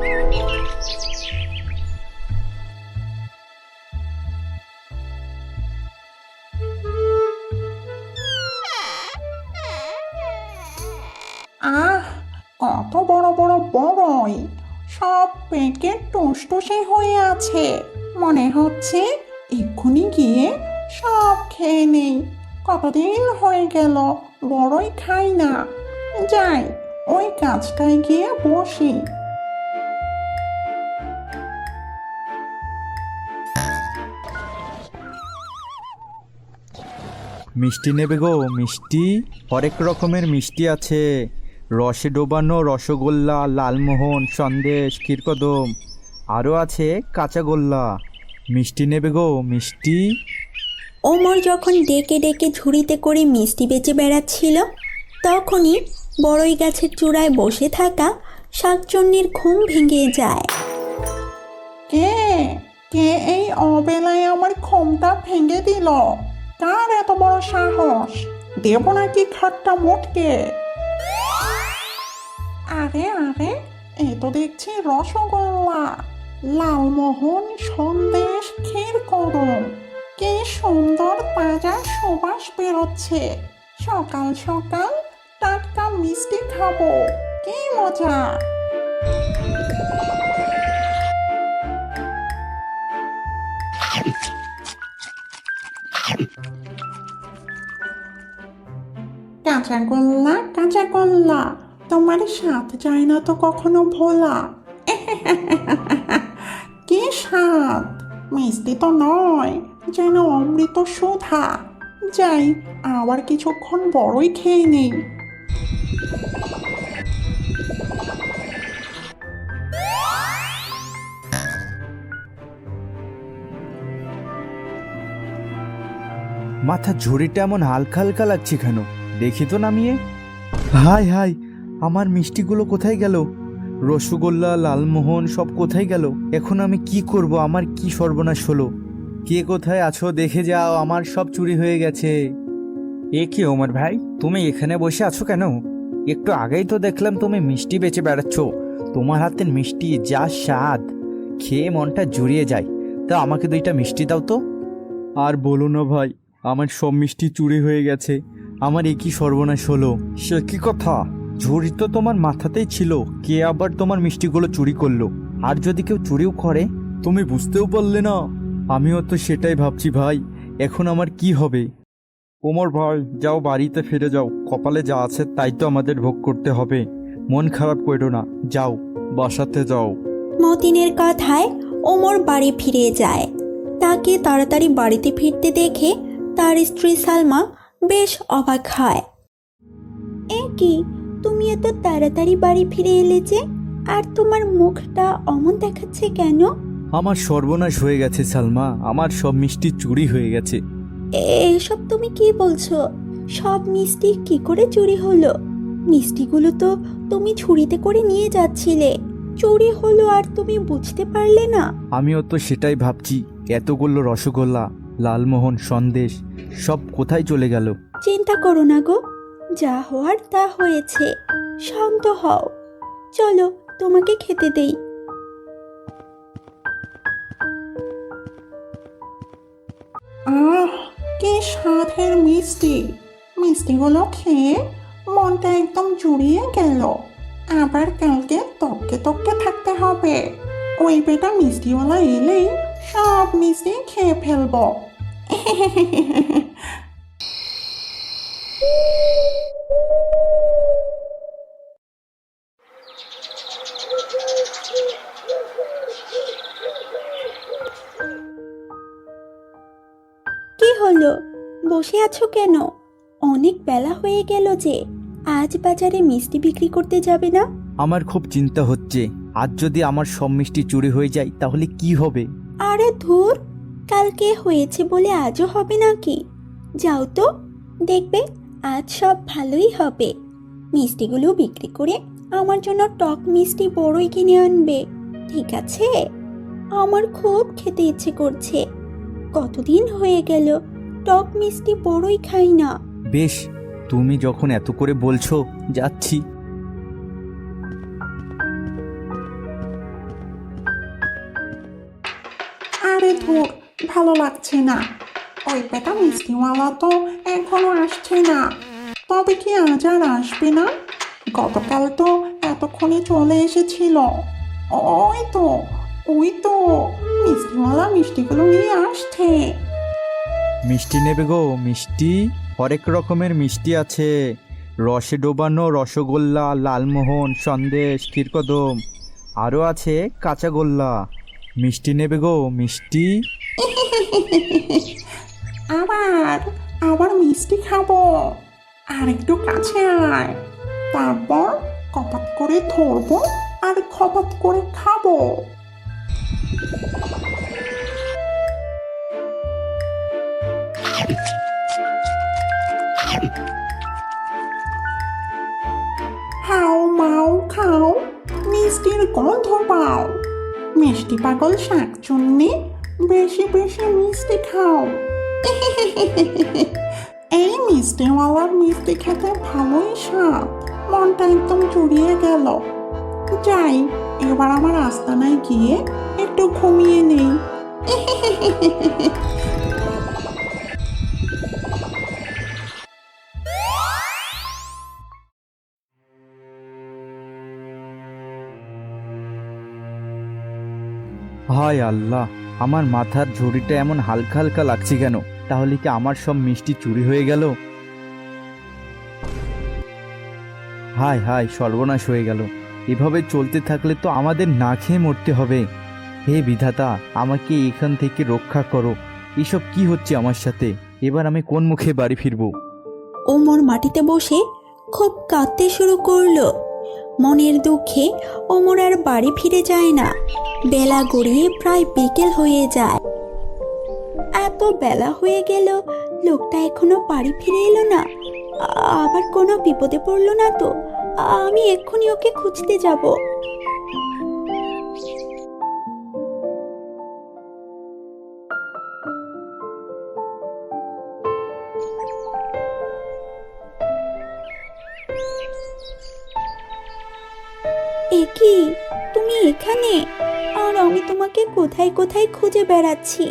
আহ, কত বড় বড় বড়ই। সব পেকে টুসটুসে হয়ে আছে। মনে হচ্ছে এক্ষুনি গিয়ে সব খেয়ে নেই। কতদিন হয়ে গেল, বড়ই খাই না। যাই, ওই গাছটায় গিয়ে বসি। মিষ্টি নেবে গো মিষ্টি। হরেক রকমের মিষ্টি আছে। রসে ডোবানো রসগোল্লা লালমোহন সন্দেশ ক্ষীরকদম। আরও আছে কাঁচাগোল্লা মিষ্টি নেবে গো মিষ্টি। ওমর যখন ডেকে ডেকে ঝুড়িতে করে মিষ্টি বেচে বেড়াচ্ছিল তখনই বড়ই গাছের চূড়ায় বসে থাকা শাকচন্নির ঘুম ভেঙে যায়। কে? কে এই অবেলায় আমার ঘুমটা ভেঙে দিল? কার এত বড় সাহস? দেব নাকি খাটটা মোটকে? আরে আরে, এ তো দেখছি রসগোল্লা। লালমোহন সন্দেশ ক্ষীর করম কি সুন্দর তাজা সুবাস বেরোচ্ছে। সকাল সকাল টাটকা মিষ্টি খাব। কি মজা। কাঁচা গোল্লা কাঁচা গোল্লা তোমার স্বাদ যায় না তো কখনো ভোলা। কি স্বাদ মিষ্টি তো নয়, যেন অমৃত সুধা। যাই, আবার কিছুক্ষণ বড়ই খেয়ে নেই। মাথা ঝুড়িটা এমন হালকা হালকা লাগছে কেন? দেখি তো নামিয়ে। হাই হাই আমার মিষ্টিগুলো কোথায় গেল? রসগোল্লা লালমোহন সব কোথায় গেল? এখন আমি কি করব? আমার কি সর্বনাশ হলো? কে কোথায় আছো? দেখে যাও আমার সব চুরি হয়ে গেছে। এ কি ওমর ভাই তুমি এখানে বসে আছো কেন? একটু আগেই তো দেখলাম তুমি মিষ্টি বেচে বেড়াচ্ছ। তোমার হাতের মিষ্টি যা স্বাদ খেয়ে মনটা জুড়িয়ে যায়। তা আমাকে দুইটা মিষ্টি দাও তো। আর বলো না ভাই আমার সব মিষ্টি চুরি হয়ে গেছে। আমার একই সর্বনাশ হলো। সে কি কথা? ঝুড়ি তো তোমার মাথাতেই ছিল কে আবার তোমার মিষ্টিগুলো চুরি করল? আর যদি কেউ চুরিও করে? তুমি বুঝতেও পারলে না। আমিও তো সেটাই ভাবছি ভাই এখন আমার কি হবে? ওমর ভাই যাও বাড়িতে ফিরে যাও। কপালে যা আছে তাই তো আমাদের ভোগ করতে হবে। মন খারাপ করো না যাও বাসাতে যাও। মতিনের কথায় ওমর বাড়ি ফিরে যায়। তাকে তাড়াতাড়ি বাড়িতে ফিরতে দেখে তার স্ত্রী সালমা বেশ অবাক হয়। এ কি? তুমি এত তাড়াতাড়ি বাড়ি ফিরে এলে যে? আর তোমার মুখটা অমন দেখাচ্ছে কেন? আমার সর্বনাশ হয়ে গেছে সালমা। আমার সব মিষ্টি চুরি হয়ে গেছে। এসব তুমি কি বলছো? সব মিষ্টি কি করে চুরি হলো? মিষ্টিগুলো তো তুমি ছুরিতে করে নিয়ে যাচ্ছিলে। চুরি হলো আর তুমি বুঝতে পারলে না? আমিও তো সেটাই ভাবছি। এতগুলো রসগোল্লা লালমোহন সন্দেশ সব কোথায় চলে গেল? চিন্তা করো না গো যা হওয়ার তা হয়েছে। শান্ত হও। চলো তোমাকে খেতে দেই। আহ কি স্বাদের মিষ্টি। মিষ্টিগুলো খেয়ে মনটা একদম জুড়িয়ে গেল। আবার কালকে তককে তককে থাকতে হবে। ওই বেটা মিষ্টিওয়ালা এলেই সব মিষ্টি খেয়ে ফেলব। কি হলো? বসে আছো কেন? অনেক বেলা হয়ে গেল যে আজ বাজারে মিষ্টি বিক্রি করতে যাবে না? আমার খুব চিন্তা হচ্ছে। আজ যদি আমার সব মিষ্টি চুরি হয়ে যায় তাহলে কি হবে? আরে ধুর কালকে হয়েছে বলে আজও হবে নাকি? যাও তো দেখবে আজ সব ভালোই হবে। মিষ্টিগুলো বিক্রি করে আমার জন্য টক মিষ্টি বড়ই কিনে আনবে। ঠিক আছে? আমার খুব খেতে ইচ্ছে করছে। কতদিন হয়ে গেল টক মিষ্টি বড়ই খাই না। বেশ তুমি যখন এত করে বলছো যাচ্ছি। আরে ধুর ভালো লাগছে না। ওই বেটা মিষ্টিওয়ালা তো এখনও আসছে না। তবে কি আজ আর আসবে না? গতকাল তো এতক্ষণে চলে এসেছিল। ওই তো ওই তো মিষ্টিওয়ালা মিষ্টিগুলো নিয়ে আসছে। মিষ্টি নেবে গো, মিষ্টি। হরেক রকমের মিষ্টি আছে। রসে ডোবানো রসগোল্লা, লালমোহন, সন্দেশ, ক্ষীরকদম। আরও আছে কাঁচাগোল্লা মিষ্টি নেবে গো, মিষ্টি। আবার আবার মিষ্টি খাব। আর একটু কাছে আয়। তারপর কপাত করে ধরবো আর খপাত করে খাব। হাও মাও, খাও। মিষ্টির গন্ধ পাও। মিষ্টি পাগল শাকচুন্নি বেশি বেশি মিষ্টি খাও। এই মিষ্টিওয়ালার মিষ্টি খেতে ভালোই স্বাদ। মনটা একদম জুড়িয়ে গেল। যাই, এবার আমার আস্তানায় গিয়ে একটু ঘুমিয়ে নেই। হায় আল্লাহ। আমার মাথার ঝুড়িটা এমন হালকা হালকা লাগছে কেন? তাহলে কি আমার সব মিষ্টি চুরি হয়ে গেল? হায় হায়, সর্বনাশ হয়ে গেল। এভাবে চলতে থাকলে তো আমাদের না খেয়ে মরতে হবে। হে বিধাতা, আমাকে এখান থেকে রক্ষা করো। এসব কি হচ্ছে আমার সাথে? এবার আমি কোন মুখে বাড়ি ফিরবো? ওমর মাটিতে বসে খুব কাঁদতে শুরু করল। মনের দুঃখে অমর আর বাড়ি ফিরে যায় না। বেলা গড়িয়ে প্রায় বিকেল হয়ে যায়। এত বেলা হয়ে গেল, লোকটা এখনও বাড়ি ফিরে এলো না। আবার কোনো বিপদে পড়ল না তো। আমি এক্ষুনি ওকে খুঁজতে যাব। কি? তুমি এখানে? আর আমি তোমাকে কোথায় কোথায় খুঁজে বেড়াচ্ছি?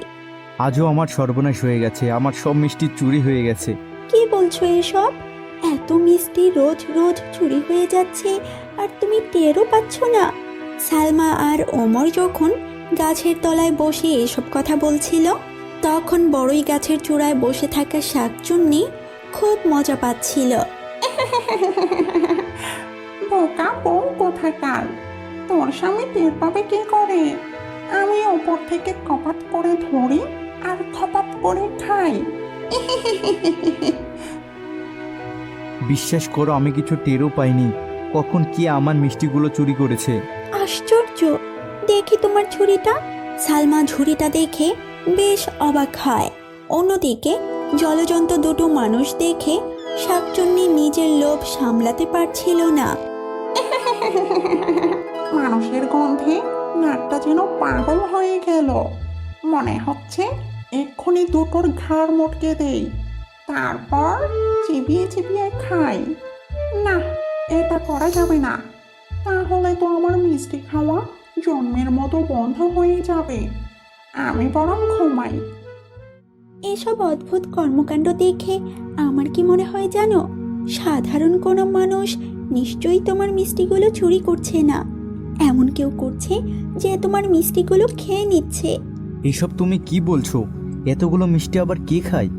আজও আমার সর্বনাশ হয়ে গেছে আমার সব মিষ্টি চুরি হয়ে গেছে। কি বলছো এসব? এত মিষ্টি রোজ রোজ চুরি হয়ে যাচ্ছে আর তুমি টেরও পাচ্ছ না। সালমা আর ওমর যখন গাছের তলায় বসে এসব কথা বলছিল তখন বড়ই গাছের চূড়ায় বসে থাকা শাকচুন্নি খুব মজা পাচ্ছিল। বোকা বউ কোথাকার? তোর স্বামী টের পাবে কি করে? আমি ওপর থেকে কপাত করে ধরি আর খপাত করে খাই। বিশ্বাস করো আমি কিছু টেরও পাইনি। কখন কি আমার মিষ্টিগুলো চুরি করেছে? আশ্চর্য! দেখি তোমার ঝুড়িটা। সালমা ঝুড়িটা দেখে বেশ অবাক হয়। অন্যদিকে জলজন্ত দুটো মানুষ দেখে শাকচুন্নি নিজের লোভ সামলাতে পারছিল না। মানুষের গন্ধে নাকটা যেন পাগল হয়ে গেল। মনে হচ্ছে এক্ষুনি দুটোর ঘাড় মটকে দেই। তারপর চিবিয়ে চিবিয়ে খাই। না, এটা করা যাবে না। তাহলে তো আমার মিষ্টি খাওয়া জন্মের মতো বন্ধ হয়ে যাবে। আমি বরং ঘুমাই। এসব অদ্ভুত কর্মকাণ্ড দেখে আমার কি মনে হয় জানো? সাধারণ কোনো মানুষ নিশ্চয়ই তোমার মিষ্টিগুলো চুরি করছে না। এমন কেউ করছে যে তোমার মিষ্টিগুলো খেয়ে নিচ্ছে। এসব তুমি কি বলছো? এতগুলো মিষ্টি আবার কে খায়?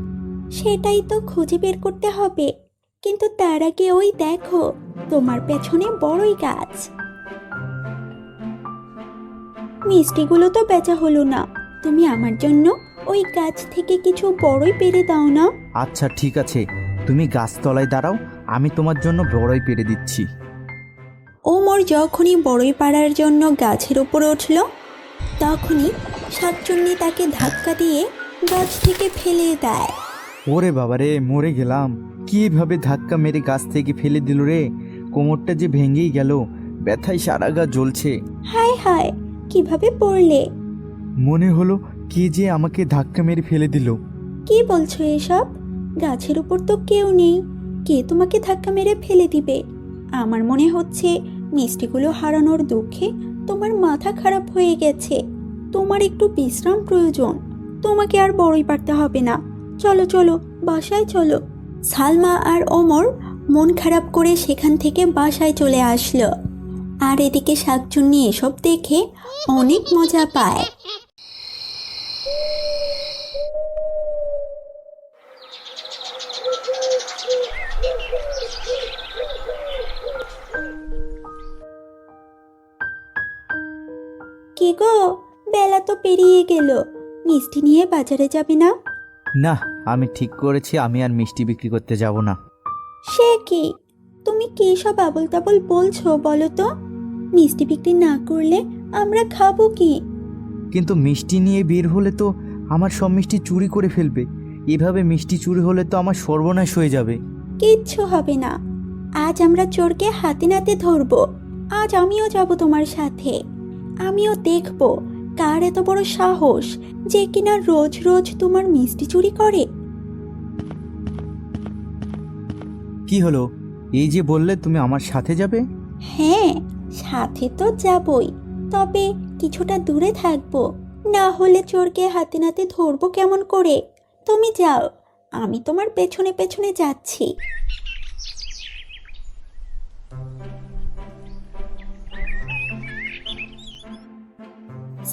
সেটাই তো খুঁজে বের করতে হবে। কিন্তু তার আগে ওই দেখো তোমার পেছনে বড়ই গাছ। মিষ্টিগুলো তো বেচা হলো না। তুমি আমার জন্য ওই গাছ থেকে কিছু বড়ই পেরে দাও না। আচ্ছা ঠিক আছে। তুমি গাছতলায় দাঁড়াও আমি তোমার জন্য বড়ই পেরে দিচ্ছি। ওমর যখনই বড়ই পাড়ার জন্য গাছের উপর উঠল তখনই শাকচুন্নি তাকে ধাক্কা দিয়ে গাছ থেকে ফেলে দেয়। ওরে বাবারে মরে গেলাম। কীভাবে ধাক্কা মেরে গাছ থেকে ফেলে দিল রে? কোমরটা যে ভেঙেই গেল ব্যথায় সারা গা জ্বলছে। হায় হায় কীভাবে পড়লে? মনে হলো কে যে আমাকে ধাক্কা মেরে ফেলে দিল। কি বলছো এসব? গাছের উপর তো কেউ নেই। কে তোমাকে ধাক্কা মেরে ফেলে দিবে? আমার মনে হচ্ছে মিষ্টিগুলো হারানোর দুঃখে তোমার মাথা খারাপ হয়ে গেছে। তোমার একটু বিশ্রাম প্রয়োজন। তোমাকে আর বড়ই পারতে হবে না। চলো চলো, বাসায় চলো। সালমা আর ওমর মন খারাপ করে সেখান থেকে বাসায় চলে আসলো। আর এদিকে শাকচুন্নি এসব দেখে অনেক মজা পায়। কি গো বেলা তো পেরিয়ে গেল। মিষ্টি নিয়ে বাজারে যাবে না? না আমি ঠিক করেছি আমি আর মিষ্টি বিক্রি করতে যাব না। সে কি? তুমি কি সব আবল তাবল বলছো বলো তো? মিষ্টি বিক্রি না করলে আমরা খাব কি? কিন্তু মিষ্টি নিয়ে বের হলে তো আমার সব মিষ্টি চুরি করে ফেলবে। এভাবে মিষ্টি চুরি হলে তো আমার সর্বনাশ হয়ে যাবে। কিচ্ছু হবে না। আজ আমরা চোরকে হাতে নাতে ধরবো। আজ আমিও যাব তোমার সাথে। আমিও দেখব কার এত বড় সাহস যে কিনা রোজ রোজ তোমার মিষ্টি চুরি করে। কি হলো? এই যে বললে তুমি আমার সাথে যাবে? হ্যাঁ সাথে তো যাবই তবে কিছুটা দূরে থাকব। না হলে চোরকে হাতে নাতে ধরবো কেমন করে? তুমি যাও আমি তোমার পেছনে পেছনে যাচ্ছি।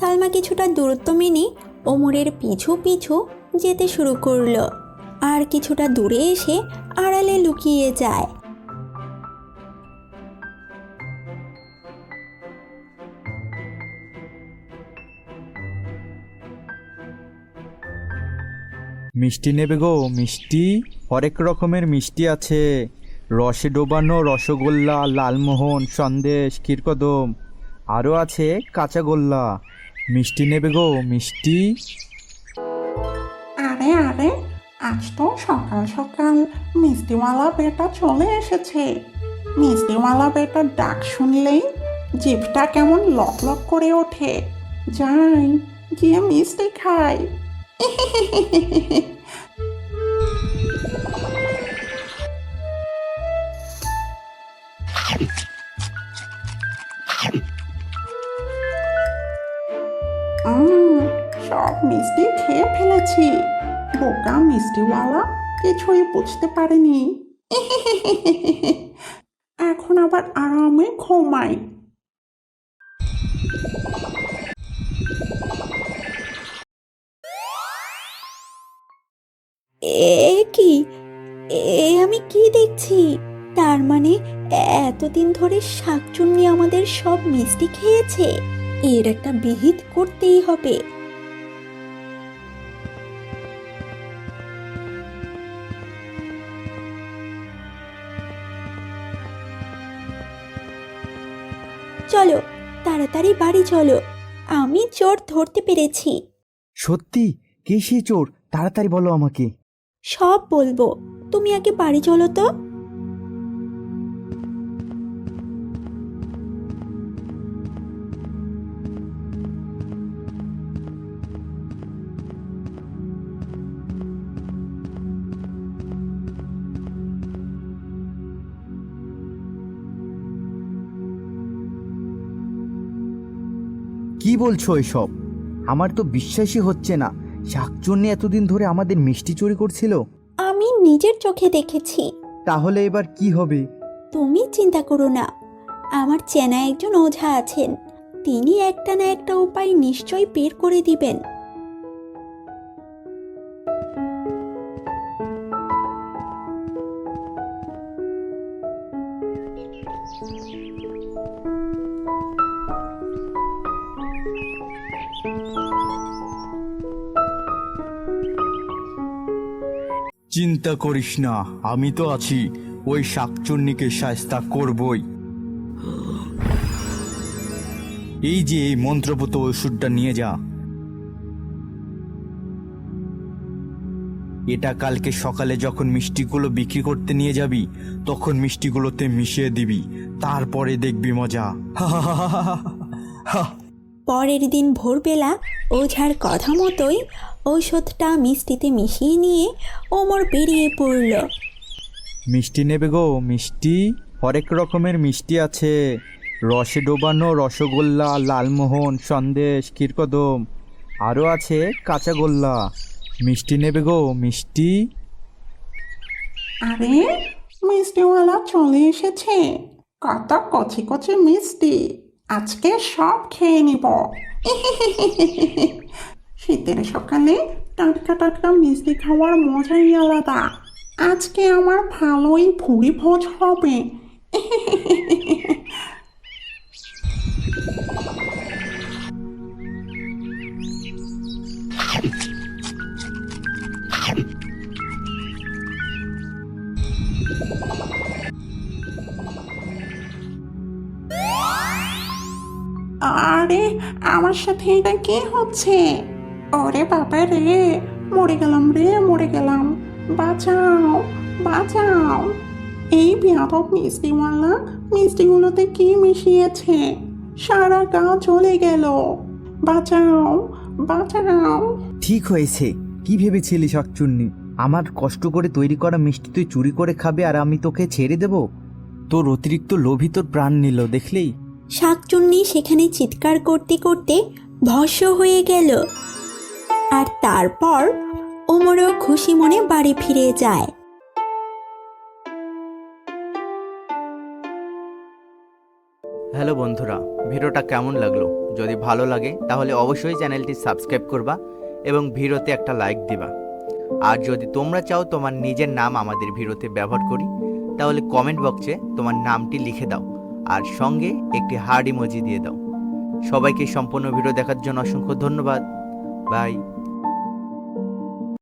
সালমা কিছুটা দূরত্ব মেনে ওমরের পিছু পিছু যেতে শুরু করল। আর কিছুটা দূরে এসে আড়ালে লুকিয়ে যায়। মিষ্টি নেবে গো, মিষ্টি। হরেক রকমের মিষ্টি আছে। রসে ডোবানো রসগোল্লা, লালমোহন, সন্দেশ, ক্ষীরকদম। আরও আছে কাঁচাগোল্লা মিষ্টি নেবে গো, মিষ্টি। আরে আরে, আজ তো সকাল সকাল মিষ্টিওয়ালা বেটা চলে এসেছে। মিষ্টিওয়ালা বেটার ডাক শুনলেই জিভটা কেমন লক লক করে ওঠে। যাই, গিয়ে মিষ্টি খাই। মিষ্টি খেয়ে ফেলেছি। বোকা মিষ্টিওয়ালা, কিছুই বুঝতে পারেনি। এখন আবার আরামে ঘুমাই। এ কি? এ আমি কি দেখছি? তার মানে এতদিন ধরে শাকচুন্নি আমাদের সব মিষ্টি খেয়েছে। এর একটা বিহিত করতেই হবে। চলো তাড়াতাড়ি বাড়ি চলো। আমি চোর ধরতে পেরেছি। সত্যি? কে সে চোর? তাড়াতাড়ি বলো আমাকে। সব বলব। তুমি আগে বাড়ি চলো তো। কি বলছো এসব? আমার তো বিশ্বাসই হচ্ছে না। শাকচুন্নি এতদিন ধরে আমাদের মিষ্টি চুরি করছিল। আমি নিজের চোখে দেখেছি। তাহলে এবার কি হবে? তুমি চিন্তা করো না। আমার চেনা একজন ওঝা আছেন। তিনি একটা না একটা উপায় নিশ্চয়ই বের করে দিবেন। চিন্তা করিস না, আমি তো আছি। ওই শাকচুন্নিকে সায়স্তা করবই। এই যে এই মন্ত্রপুত ওষুধটা নিয়ে যা। এটা কালকে সকালে যখন মিষ্টিগুলো বিক্রি করতে নিয়ে যাবি, তখন মিষ্টিগুলোতে মিশিয়ে দিবি। তারপরে দেখবি মজা। পরের দিন ভোরবেলা ওঝার কথা মতোই ঔষধটা মিষ্টিতে মিশিয়ে নিয়ে ওমর বেরিয়ে পড়ল। মিষ্টি নেবে গো মিষ্টি। হরেক রকমের মিষ্টি আছে। রসে ডোবানো রসগোল্লা লালমোহন সন্দেশ ক্ষীরকদম আরও আছে কাঁচাগোল্লা মিষ্টি নেবে গো মিষ্টি। আরে মিষ্টিওয়ালা চলে এসেছে। কত কচি কচি মিষ্টি। আজকে সব খেয়ে নিব। শীতের সকালে টাটকা টাটকা মিষ্টি খাওয়ার মজাই আলাদা। আজকে আমার ভালোই ভুড়ি ভোজ হবে। আরে, আমার সাথে এটা কি হচ্ছে? ওরে বাবা রে মরে গেলাম রে মরে গেলাম। বাঁচাও বাঁচাও। এই বিয়াদব মিষ্টিওয়ালা মিষ্টিগুলোতে কি মিশিয়েছে? সারা গা চলে গেল। বাঁচাও বাঁচাও। ঠিক হয়েছে। কি ভেবেছিলি শাকচুন্নি? আমার কষ্ট করে তৈরি করা মিষ্টি তুই চুরি করে খাবে আর আমি তোকে ছেড়ে দেব? তোর অতিরিক্ত লোভী তোর প্রাণ নিল দেখলেই শাকচুন্নি সেখানে চিৎকার করতে করতে ভস্য হয়ে গেল। আর তারপর ওমরও খুশি মনে বাড়ি ফিরে যায়। হ্যালো বন্ধুরা, ভিডিওটা কেমন লাগল? যদি ভালো লাগে, তাহলে অবশ্যই চ্যানেলটি সাবস্ক্রাইব করবা এবং ভিডিওতে একটা লাইক দিবা। আর যদি তোমরা চাও তোমার নিজের নাম আমাদের ভিডিওতে ব্যবহার করি, তাহলে কমেন্ট বক্সে তোমার নামটি লিখে দাও আর সঙ্গে একটি হার্ড ইমোজি দিয়ে দাও। সবাইকে সম্পূর্ণ ভিডিও দেখার জন্য অসংখ্য ধন্যবাদ। Bye.